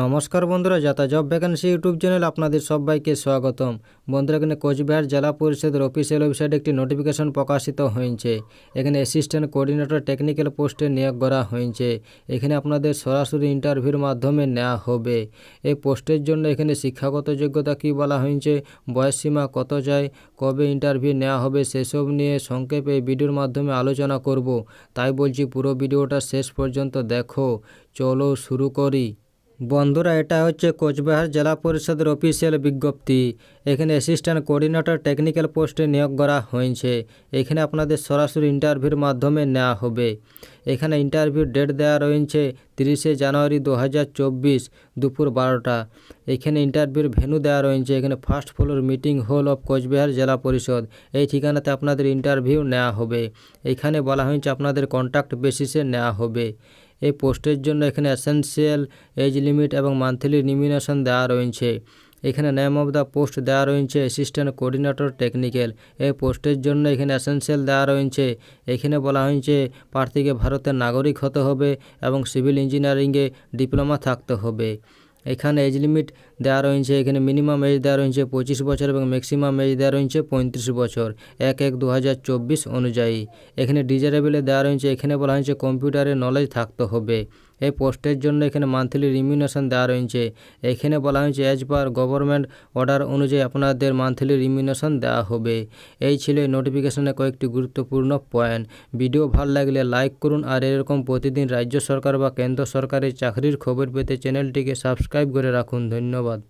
নমস্কার বন্ধুরা, যাতা জব ভ্যাকেন্সি ইউটিউব চ্যানেল আপনাদের সবাইকে স্বাগতম। বন্ধুরা, এখানে কোচবিহার জেলা পরিষদের অফিসিয়াল ওয়েবসাইটে একটি নোটিফিকেশন প্রকাশিত হয়েছে। এখানে অ্যাসিস্ট্যান্ট কোঅর্ডিনেটর টেকনিক্যাল পোস্টে নিয়োগ করা হয়েছে। এখানে আপনাদের সরাসরি ইন্টারভিউর মাধ্যমে নেওয়া হবে। এই পোস্টের জন্য এখানে শিক্ষাগত যোগ্যতা কী বলা হয়েছে, বয়স সীমা কত চাই কবে ইন্টারভিউ নেওয়া হবে, সেসব নিয়ে সংক্ষেপে এই ভিডিওর মাধ্যমে আলোচনা করব। তাই বলছি পুরো ভিডিওটা শেষ পর্যন্ত দেখো। চলো শুরু করি। বন্ধুরা, এটা হচ্ছে কোচবিহার জেলা পরিষদের অফিসিয়াল বিজ্ঞপ্তি। এখানে অ্যাসিস্ট্যান্ট কোঅর্ডিনেটর টেকনিক্যাল পোস্টে নিয়োগ করা হয়েছে। এখানে আপনাদের সরাসরি ইন্টারভিউর মাধ্যমে নেওয়া হবে। এখানে ইন্টারভিউ ডেট দেওয়া রয়েছে তিরিশে জানুয়ারি দু হাজার চব্বিশ, দুপুর বারোটা। এখানে ইন্টারভিউর ভেন্যু দেওয়া রয়েছে। এখানে first floor meeting hall of Cooch Behar জেলা পরিষদ। এই ঠিকানাতে আপনাদের ইন্টারভিউ নেওয়া হবে। এখানে বলা হয়েছে আপনাদের কন্ট্যাক্ট বেসিসে নেওয়া হবে। এই পোস্টের জন্য এখানে এসেনশিয়াল এজ লিমিট এবং মান্থলি নিমিনেশন দেওয়া রয়েছে। এখানে নেম অফ দ্য পোস্ট দেওয়া রয়েছে অ্যাসিস্ট্যান্ট কোঅর্ডিনেটর টেকনিক্যাল এই পোস্টের জন্য এখানে এসেনশিয়াল দেওয়া রয়েছে। এখানে বলা হয়েছে, প্রার্থীকে ভারতের নাগরিক হতে হবে এবং সিভিল ইঞ্জিনিয়ারিংয়ে ডিপ্লোমা থাকতে হবে। এখানে এজ লিমিট দেওয়া রয়েছে, এখানে মিনিমাম এজ দেওয়া রয়েছে পঁচিশ বছর এবং ম্যাক্সিমাম এজ দেওয়া রয়েছে পঁয়ত্রিশ বছর। এক এক দু অনুযায়ী। এখানে ডিজারেবেলে দেওয়া রয়েছে, এখানে বলা হয়েছে কম্পিউটারের নলেজ থাকতে হবে। এই পোস্টের জন্য এখানে মান্থলি রিমিউনেশন দেওয়া রয়েছে। এখানে বলা হয়েছে অ্যাজ পার গভর্নমেন্ট অর্ডার অনুযায়ী আপনাদের মান্থলি রিমিউনেশন দেওয়া হবে। এই ছিল এই নোটিফিকেশনের কয়েকটি গুরুত্বপূর্ণ পয়েন্ট ভিডিও ভালো লাগলে লাইক করুন আর এরকম প্রতিদিন রাজ্য সরকার বা কেন্দ্র সরকারের চাকরির খবর পেতে চ্যানেলটিকে সাবস্ক্রাইব করে রাখুন। ধন্যবাদ